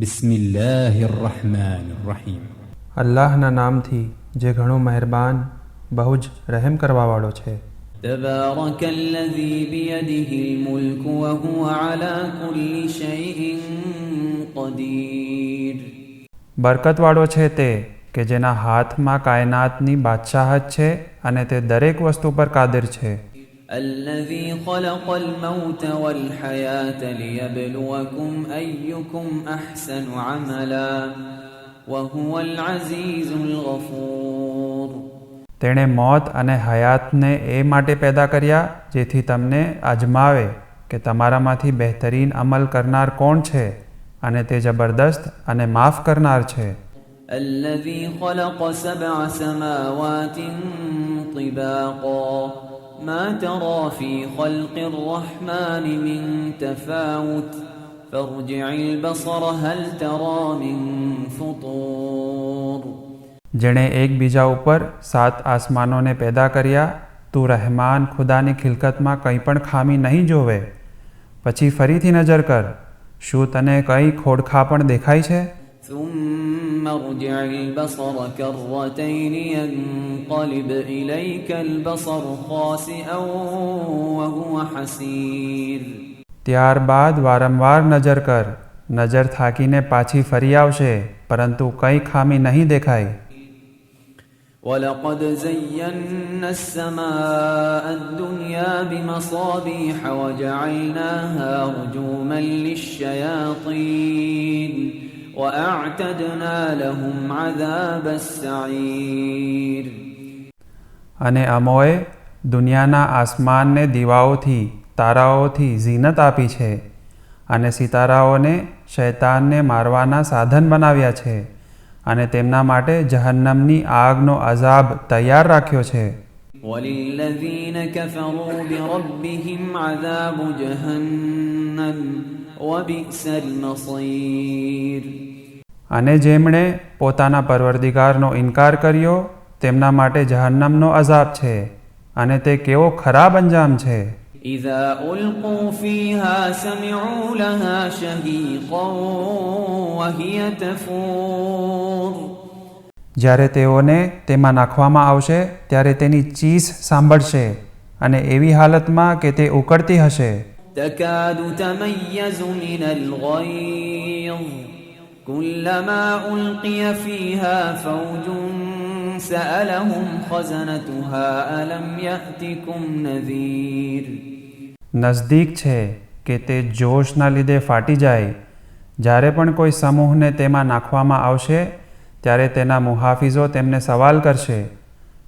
بسم الله الرحمن الرحيم અલ્લાહના નામથી જે ઘણો મહેરબાન બહુ જ રહેમ કરવાવાળો છે تبارك الذي بيده الملك وهو على كل شيء قدير બરકતવાળો છે તે કે જેના હાથમાં કાયનાતની બાદશાહત છે અને તે દરેક વસ્તુ પર કાદર છે الذي خلق الموت والحياة ليبلوكم أيكم أحسن عملا وهو العزيز الغفور તેણે મોત અને હયાતને એ માટે પેદા કર્યા જેથી તમને અજમાવે કે તમારામાંથી બહેતરીન અમલ કરનાર કોણ છે અને તે જબરદસ્ત અને માફ કરનાર છે الذي خلق سبع سماوات طباقا ما ترى في خلق الرحمن من تفاوت فارجع البصر هل ترى من فطور જેણે એકબીજા ઉપર સાત આસમાનોને પેદા કર્યા તું રહેમાન ખુદાની ખિલકતમાં કંઈ પણ ખામી નહીં જોવે પછી ફરીથી નજર કર શું તને કંઈ ખોડખા પણ દેખાય છે ثم ارجع البصر كرتين ينقلب إليك البصر خاسئا وهو حسير ત્યારબાદ વારંવાર નજર કર નજર થાકીને પાછી ફરી આવશે પરંતુ કંઈ ખામી નહીં દેખાય ولقد زينا السماء الدنيا بمصابيح وجعلناها رجوما للشياطين અને અમોએ દુનિયાના આસમાનને દીવાઓથી તારાઓથી ઝીનત આપી છે અને સિતારાઓને શૈતાનને મારવાના સાધન બનાવ્યા છે અને તેમના માટે જહન્નમની આગનો અઝાબ તૈયાર રાખ્યો છે. જહન્નમ અને જેમણે પોતાના પરવરદિગારનો ઇનકાર કર્યો તેમના માટે જહન્નમનો અઝાબ છે અને તે કેવો ખરાબ અંજામ છે إذا ألقوا فيها سمعوا لها شهيقا وهي تفور જ્યારે તેઓને તેમાં નાખવામાં આવશે ત્યારે તેની ચીસ સાંભળશે અને એવી હાલતમાં કે તે ઉકળતી હશે تكاد تميز من الغيظ كلما ألقي فيها فوج سألهم خزنتها ألم يأتكم نذير નજદીક છે કે તે જોશના લીધે ફાટી જાય જ્યારે પણ કોઈ સમૂહને તેમાં નાખવામાં આવશે ત્યારે તેના મુહાફિઝો તેમને સવાલ કરશે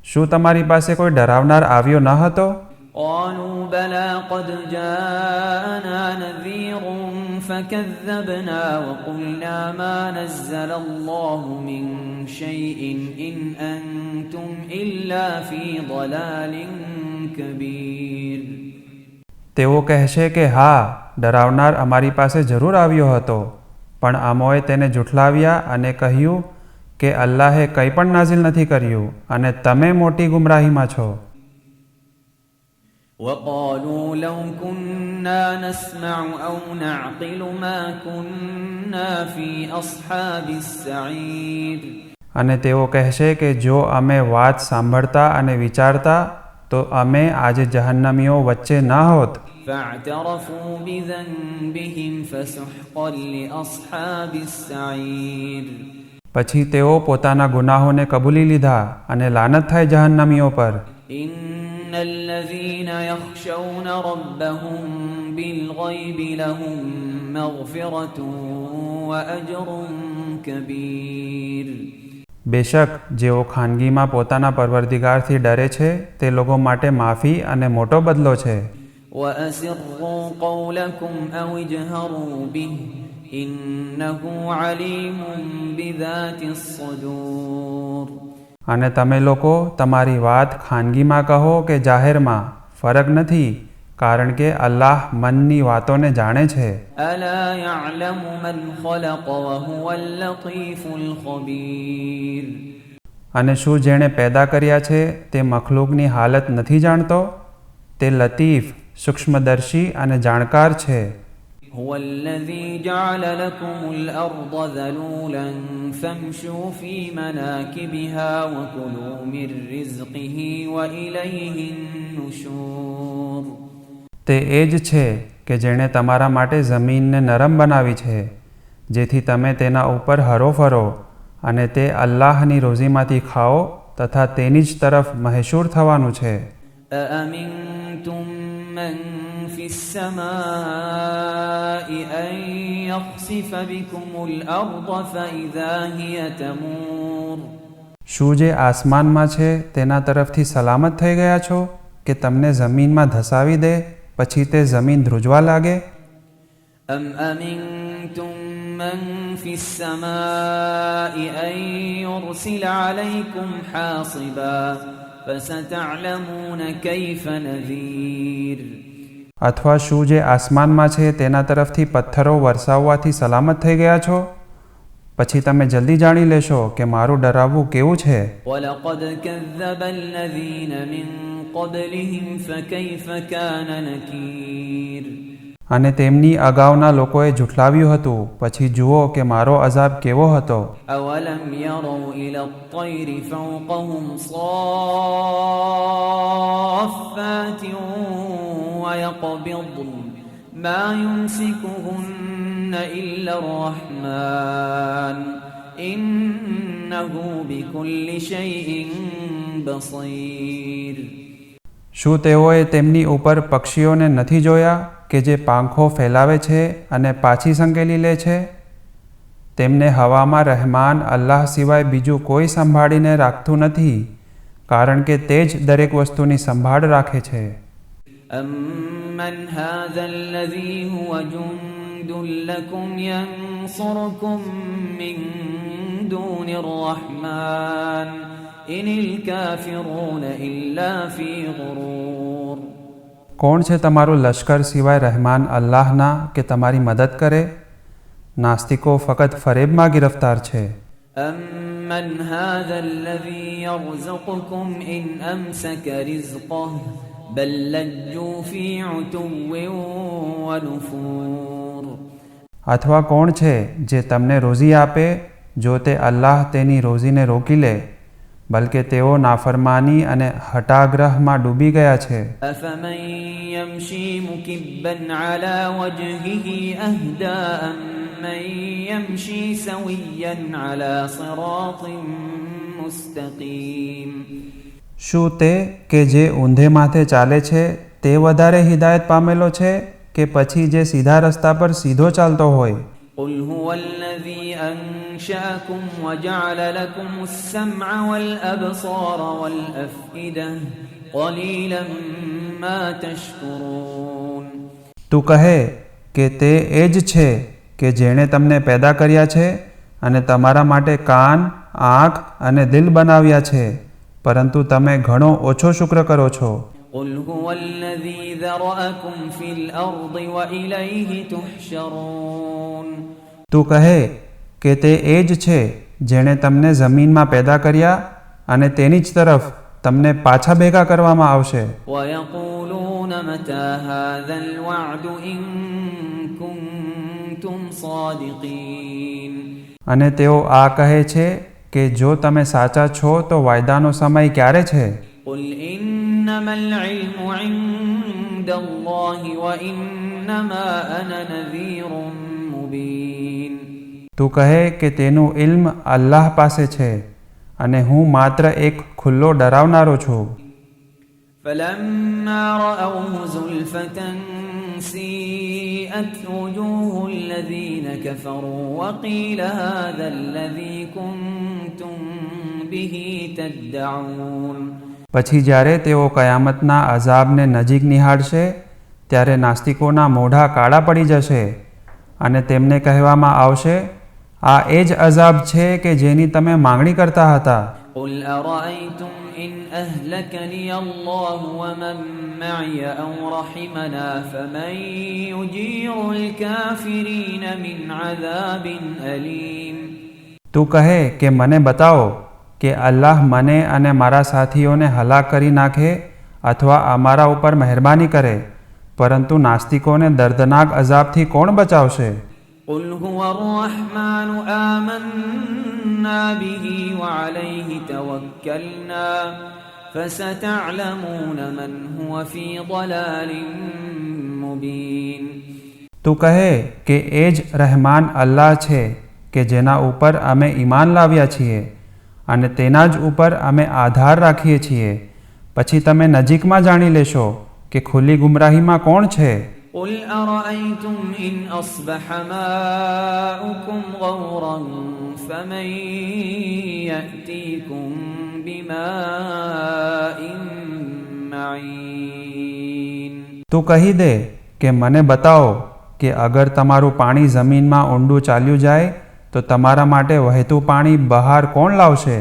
શું તમારી પાસે કોઈ ડરાવનાર આવ્યો ન હતો قالوا بلى قد جاءنا نذير فكذبنا وقلنا ما نزل الله من شيء إن أنتم إلا في ضلال كبير તેઓ કહેશે કે હા ડરાવનાર અમારી પાસે જરૂર આવ્યો હતો પણ આમોએ તેને જૂઠલાવ્યા અને કહ્યું કે અલ્લાહે કંઈ પણ નાઝિલ નથી કર્યું અને તમે મોટી ગુમરાહીમાં છો وقالوا لو كنا نسمع أو نعقل ما كنا في أصحاب السعير અને તેઓ કહેશે કે જો અમે વાત સાંભળતા અને વિચારતા તો અમે આજે જહન્નમીઓ વચ્ચે ન હોત فاعترفوا بذنبهم فسحقا لأصحاب السعير પછી તેઓ પોતાના ગુનાહોને કબૂલી લીધા અને લાનત થાય જહન્નમીઓ પર إن الذين يخشون ربهم بالغيب لهم مغفرة وأجر كبير બેશક જેઓ ખાનગીમાં પોતાના પરવરદિગારથી ડરે છે તે લોકો માટે માફી અને મોટો બદલો છે وأسروا قولكم أو اجهروا અને તમે લોકો તમારી વાત ખાનગીમાં કહો કે જાહેરમાં ફરક નથી કારણ કે અલ્લાહ મનની વાતોને જાણે છે. અને શું જેણે પેદા કર્યા છે તે મખલૂકની હાલત નથી જાણતો? તે લતીફ સૂક્ષ્મદર્શી અને જાણકાર છે. هو الذي جعل لكم الأرض ذلولا فامشوا في مناكبها وكلوا من رزقه وإليه النشور તે એ જ છે કે જેણે તમારા માટે જમીનને નરમ બનાવી છે જેથી તમે તેના ઉપર હરોફરો અને તે અલ્લાહની રોજીમાંથી ખાઓ તથા તેની જ તરફ મહેશૂર થવાનું છે أأمنتم من في السماء أن يخسف بكم الأرض فإذا هي تمور શું જે આસમાનમાં છે તેના તરફથી સલામત થઈ ગયા છો કે તમને જમીનમાં ધસાવી દે પછી તે જમીન ધ્રુજવા લાગે أم أمنتم من في السماء أن يرسل عليكم حاصبا فستعلمون كيف نذير અથવા શું જે આસમાનમાં છે તેના તરફથી પથ્થરો વરસાવવાથી સલામત થઈ ગયા છો પછી તમે જલ્દી જાણી લેશો કે મારું ડરાવવું કેવું છે ولقد كذب الذين من قبلهم فكيف كان نكير અને તેમની અગાઉના લોકોએ જુઠલાવ્યું હતું પછી જુઓ કે મારો અજાબ કેવો હતો أولم يروا إلى الطير فوقهم صافات ويقبضن ما يمسكهن إلا الرحمن إنه بكل شيء بصير શું તેઓએ તેમની ઉપર પક્ષીઓને નથી જોયા કે જે પાંખો ફેલાવે છે અને પાછી સંકેલી લે છે તેમને હવામાં રહેમાન અલ્લાહ સિવાય બીજું કોઈ સંભાળીને રાખતું નથી કારણ કે તે જ દરેક વસ્તુની સંભાળ રાખે છે أمن هذا الذي هو جند لكم ينصركم من دون الرحمن إن الكافرون إلا في غرور કોણ છે તમારું લશ્કર સિવાય રહેમાન અલ્લાહના કે તમારી મદદ કરે નાસ્તિકો ફક્ત ફરેબમાં ગિરફ્તાર છે أمن هذا الذي يرزقكم إن أمسك رزقه بل لجوا في عتو ونفور અથવા કોણ છે જે તમને રોજી આપે જો તે અલ્લાહ તેની રોજીને રોકી લે બલકે તેઓ નાફરમાની અને હટાગ્રહમાં ડૂબી ગયા છે. અફમન યમશી મુકિબ્બન અલા વજહીહી અહદા અમન યમશી સવિયન અલા શું તે કે જે ઊંધે માથે ચાલે છે તે વધારે હિદાયત પામેલો છે કે પછી જે સીધા રસ્તા પર સીધો ચાલતો હોય? قل هو الذي أنشأكم وجعل لكم السمع والأبصار والأفئدة قليلا ما تشكرون તું કહે કે તે એ જ છે કે જેણે તમને પેદા કર્યા છે અને તમારા માટે કાન આંખ અને દિલ બનાવ્યા છે પરંતુ તમે ઘણો ઓછો શુક્ર કરો છો قل هو الذي ذرأكم في الأرض وإليه تحشرون તું કહે કે તે એ જ છે જેણે તમને જમીનમાં પેદા કર્યા અને તેની જ તરફ તમને પાછા ભેગા કરવામાં આવશે. અને તેઓ આ કહે છે કે જો તમે સાચા છો તો વાયદાનો સમય ક્યારે છે? ઇન્નમા તું કહે કે તેનું ઇલ્મ અલ્લાહ પાસે છે અને હું માત્ર એક ખુલ્લો ડરાવનારો છું فلما رأوه زلفة سيئت وجوه الذين كفروا وقيل هذا الذي كنتم به تدعون પછી જ્યારે તેઓ કયામતના અઝાબને નજીક નિહાળશે ત્યારે નાસ્તિકોના મોઢા કાળા પડી જશે અને તેમને કહેવામાં આવશે આ એ જ અઝાબ છે કે જેની તમે માંગણી કરતા હતા قل أرأيتم إن أهلكني الله ومن معي أو رحمنا فمن يجير الكافرين من عذاب أليم તું કહે કે મને બતાવો કે અલ્લાહ મને અને મારા સાથીઓને હલાક કરી નાખે અથવા અમારા ઉપર મહેરબાની કરે પરંતુ નાસ્તિકોને દર્દનાક અજાબથી કોણ બચાવશે قل هو الرحمن آمنا به وعليه توكلنا فستعلمون من هو في ضلال مبين તું કહે કે એ જ રહેમાન અલ્લાહ છે કે જેના ઉપર અમે ઈમાન લાવ્યા છીએ અને તેના જ ઉપર અમે આધાર રાખીએ છીએ પછી તમે નજીકમાં જાણી લેશો કે ખુલ્લી ગુમરાહીમાં કોણ છે قل أرأيتم إن أصبح ماؤكم غورا فمن يأتيكم بماء معين તું કહી દે કે મને બતાવો કે અગર તમારું પાણી જમીનમાં ઊંડું ચાલ્યું જાય તો તમારા માટે વહેતું પાણી બહાર કોણ લાવશે